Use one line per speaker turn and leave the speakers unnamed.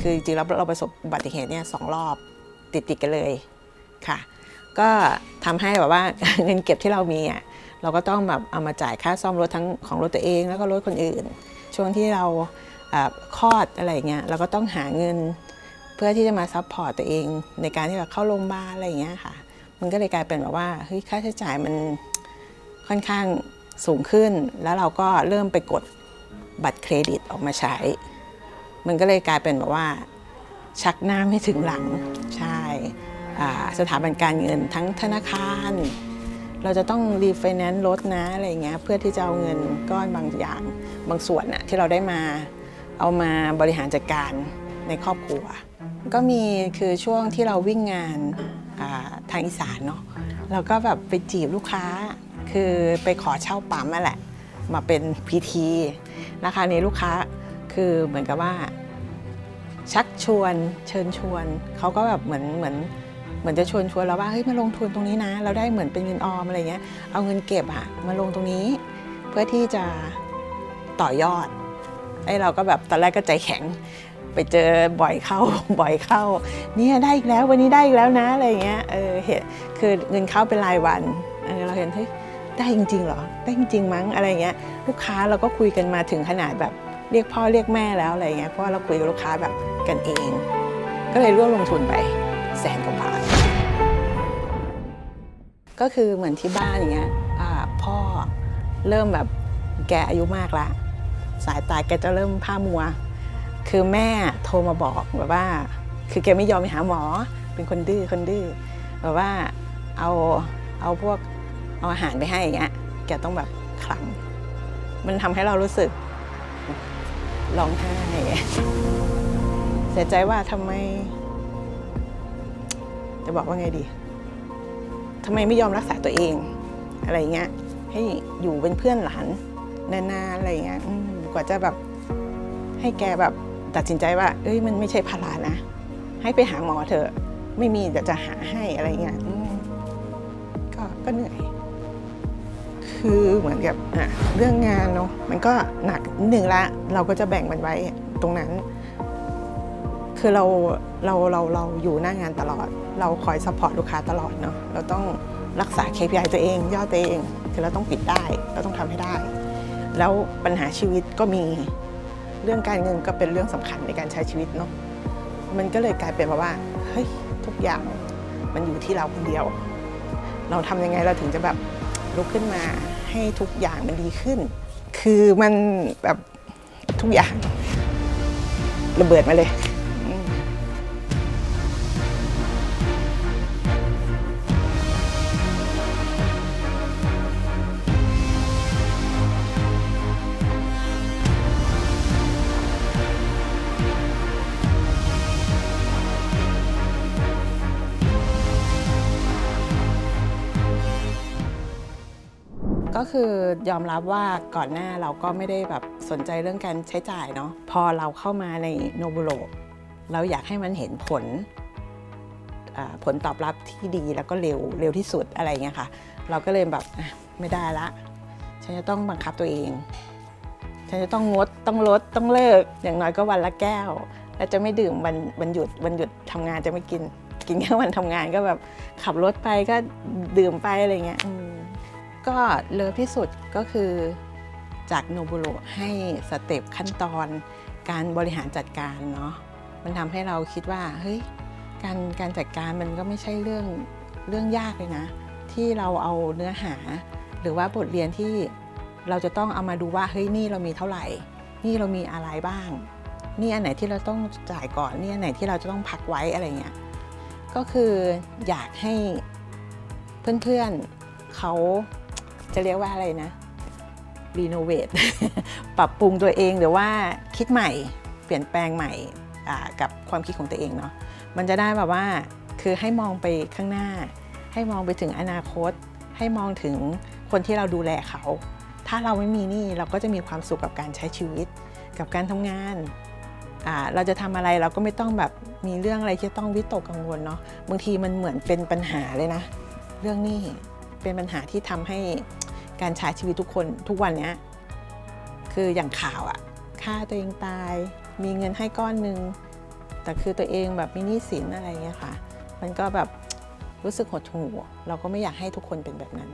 คือจริงๆแล้วเราประสบอุบัติเหตุเนี่ยสองรอบติดติดกันเลยค่ะ ก็ทำให้แบบว่าเงินเก็บที่เรามีอะเราก็ต้องแบบเอามาจ่ายค่าซ่อมรถทั้งของรถตัวเอง แล้วก็รถคนอื่น ช่วงที่เราคลอดอะไรเงี้ยเราก็ต้องหาเงินเพื่อที่จะมาซัพพอร์ตตัวเอง ในการที่แบบเข้าโรงพยาบาลอะไรเงี้ยค่ะ มันก็เลยกลายเป็นแบบว่าเฮ้ยค่าใช้จ่ายมันค่อนข้างสูงขึ้น แล้วเราก็เริ่มไปกดบัตรเครดิตออกมาใช้ มันก็เลยกลายเป็นแบบว่า ชักหน้าไม่ถึงหลังใช่สถาบันการเงินทั้งธนาคาร เราจะต้องรีไฟแนนซ์รถนะอะไรเงี้ยเพื่อที่จะเอาเงินก้อนบางอย่างบางส่วนน่ะที่เราได้มาเอามาบริหารจัดการในครอบครัว ก็มีคือช่วงที่เราวิ่งงานาทางอีสานเนาะเราก็แบบไปจีบลูกค้า คือไปขอเช่าปั๊มมาแหละ มาเป็นพีทีราคานี้ลูกค้า คือเหมือนกับว่า ชักชวนเชิญชวนเขาก็แบบเหมือนเหมือนเหมือนจะชวนชวนเราว่าเฮ้ยมาลงทุนตรงนี้นะ เราได้เหมือนเป็นเงินออมอะไรเงี้ยเอาเงินเก็บอะมาลงตรงนี้ เพื่อที่จะต่อยอดไอ้เราก็แบบตอนแรกก็ใจแข็งไปเจอบ่อยเข้าบ่อยเข้า เนี่ยได้อีกแล้ววันนี้ได้อีกแล้วนะอะไรเงี้ยเออเห็นคือเงินเข้าเป็นรายวันเออเราเห็นเฮ้ยได้จริงๆเหรอได้จริงมั้งอะไรเงี้ยลูกค้าเราก็คุยกันมาถึงขนาดแบบ เรียกพ่อเรียกแม่แล้วอะไรเงี้ยเพราะว่าเราคุยกับลูกค้าแบบกันเอง ก็เลยร่วมลงทุนไปแสนกว่าบาทก็คือเหมือนที่บ้านอย่างเงี้ยพ่อเริ่มแบบแกอายุมากละ สายตาแกจะเริ่มผ้ามัว คือแม่โทรมาบอกแบบว่า คือแกไม่ยอมไปหาหมอ เป็นคนดื้อคนดื้อแบบว่าเอาเอาพวกเอาอาหารไปให้อย่างเงี้ยแกต้องแบบคลำมันทำให้เรารู้สึก ร้องไห้เสียใจว่าทำไม จะบอกว่าไงดีทำไมไม่ยอมรักษาตัวเอง อะไรเงี้ย ให้อยู่เป็นเพื่อนหลานนานๆอะไรเงี้ยกว่าจะแบบให้แกแบบตัดสินใจว่า เอ้ยมันไม่ใช่ภาระนะ ให้ไปหาหมอเถอะ ไม่มีเดี๋ยวจะหาให้อะไรเงี้ยก็ก็เหนื่อย คือเหมือนกับอะเรื่องงานเนาะมันก็หนักนิดหนึ่งละเราก็จะแบ่งมันไว้ตรงนั้น คือเราเราเราเราอยู่หน้างานตลอด เราคอยซัพพอร์ตลูกค้าตลอดเนาะเราต้องรักษา KPI ตัวเองยอดตัวเอง คือเราต้องปิดได้ เราต้องทำให้ได้ แล้วปัญหาชีวิตก็มีเรื่องการเงินก็เป็นเรื่องสำคัญในการใช้ชีวิตเนาะมันก็เลยกลายเป็นแบบว่าเฮ้ยทุกอย่างมันอยู่ที่เราคนเดียว เราทำยังไงเราถึงจะแบบ ลุกขึ้นมาให้ทุกอย่างมันดีขึ้น คือมันแบบทุกอย่างระเบิดมาเลย ก็คือยอมรับว่าก่อนหน้าเราก็ไม่ได้แบบสนใจเรื่องการใช้จ่ายเนาะพอเราเข้ามาในโนบุโรเราอยากให้มันเห็นผลผลตอบรับที่ดีแล้วก็เร็วเร็วที่สุดอะไรเงี้ยค่ะ เราก็เลยแบบไม่ได้ละ ฉันจะต้องบังคับตัวเอง ฉันจะต้องงดต้องลดต้องเลิก อย่างน้อยก็วันละแก้ว แล้วจะไม่ดื่มวันวันหยุดวันหยุดทำงานจะไม่กิน กินแค่วันทำงานก็แบบขับรถไปก็ดื่มไปอะไรเงี้ย ก็เลิฟที่สุดก็คือจากโนบุโรให้สเต็ปขั้นตอนการบริหารจัดการเนาะมันทำให้เราคิดว่าเฮ้ยการการจัดการมันก็ไม่ใช่เรื่องเรื่องยากเลยนะ ที่เราเอาเนื้อหา หรือว่าบทเรียนที่เราจะต้องเอามาดูว่าเฮ้ยนี่เรามีเท่าไหร่ นี่เรามีอะไรบ้าง นี่อันไหนที่เราต้องจ่ายก่อนนี่อันไหนที่เราจะต้องพักไว้อะไรเงี้ยก็คืออยากให้เพื่อนๆเขา จะเรียกว่าอะไรนะรีโนเวทปรับปรุงตัวเองหรือว่าคิดใหม่ เปลี่ยนแปลงใหม่กับความคิดของตัวเองเนาะมันจะได้แบบว่าคือให้มองไปข้างหน้า ให้มองไปถึงอนาคต ให้มองถึงคนที่เราดูแลเขา ถ้าเราไม่มีนี่เราก็จะมีความสุขกับการใช้ชีวิต กับการทำงานเราจะทำอะไรเราก็ไม่ต้องแบบมีเรื่องอะไรที่ต้องวิตกกังวลเนาะบางทีมันเหมือนเป็นปัญหาเลยนะ เรื่องนี้เป็นปัญหาที่ทำให้ การใช้ชีวิตทุกคนทุกวันเนี้ยคืออย่างข่าวอะฆ่าตัวเองตาย มีเงินให้ก้อนหนึ่งแต่คือตัวเองแบบมีหนี้สินอะไรเงี้ยค่ะ มันก็แบบรู้สึกหดหู่เราก็ไม่อยากให้ทุกคนเป็นแบบนั้น